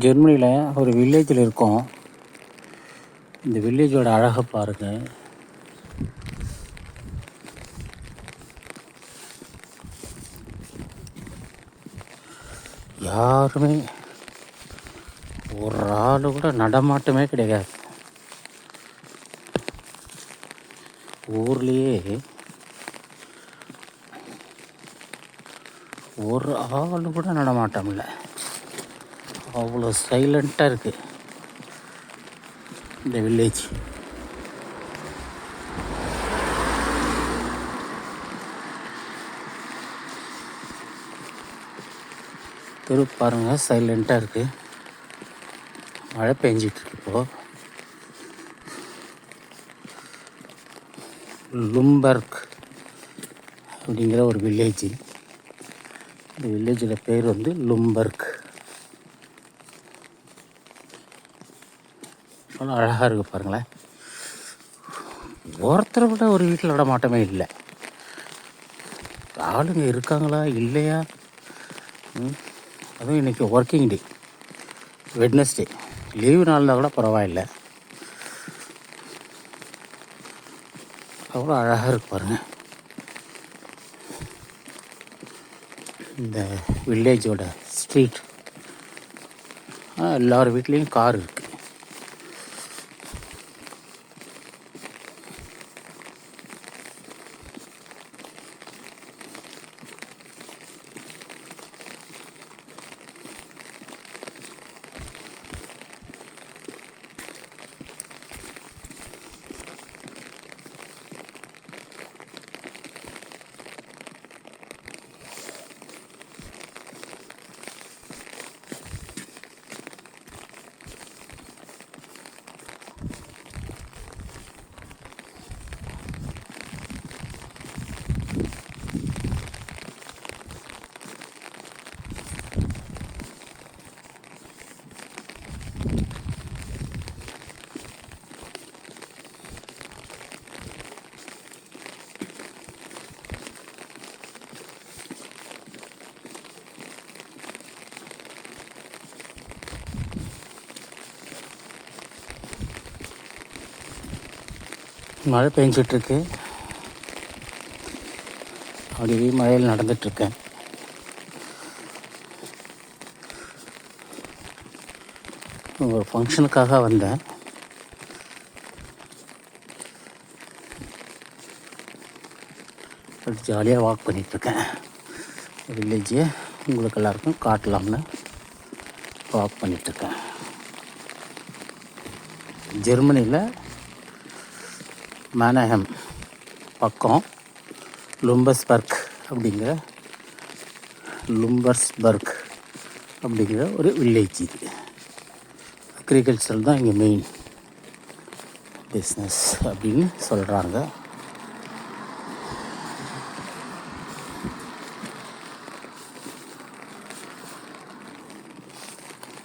ஜெர்மனியில் ஒரு வில்லேஜில் இருக்கோம். இந்த வில்லேஜோட அழகை பாருங்க. யாருமே ஒரு ஆள் கூட நடமாட்டமே கிடையாது. ஊர்லேயே ஒரு ஆள் கூட நடமாட்டம் இல்லை அவ்வளோ சைலண்ட்டாக இருக்குது இந்த வில்லேஜ் தெரு பாருங்கள் சைலண்ட்டாக இருக்குது மழை பெஞ்சிட்ருக்கு இப்போது லும்பர்க் அப்படிங்கிற ஒரு வில்லேஜ் இந்த வில்லேஜில் பேர் வந்து லும்பர்க் எவ்வளோ அழகாக இருக்குது பாருங்களேன். ஒருத்தரை விட ஒரு வீட்டில் விட மாட்டமே இல்லை. ஆளுங்க இருக்காங்களா இல்லையா? ம், அதுவும் இன்றைக்கி ஒர்க்கிங் டே வெட்னஸ்டே லீவு நாள் கூட பரவாயில்லை. அவ்வளோ அழகாக இருக்கு பாருங்க. இந்த வில்லேஜோட ஸ்ட்ரீட் எல்லார் வீட்லேயும் கார் இருக்குது மழை பெஞ்சிட்ருக்கு. அப்படியே மழையில் நடந்துட்டுருக்கேன் ஒரு ஃபங்க்ஷனுக்காக வந்தேன். ஜாலியாக வாக் பண்ணிகிட்ருக்கேன் வில்லேஜை உங்களுக்கு எல்லாருக்கும் காட்டலாம்னு வாக் பண்ணிகிட்ருக்கேன் ஜெர்மனியில் மேனஹம் பக்கம் லும்பஸ்பர்க் அப்படிங்கிற லும்பர்ஸ்பர்க் அப்படிங்கிற ஒரு வில்லேஜ் இது. அக்ரிகல்ச்சர் தான் இங்கே மெயின் பிஸ்னஸ் அப்படின்னு சொல்கிறாங்க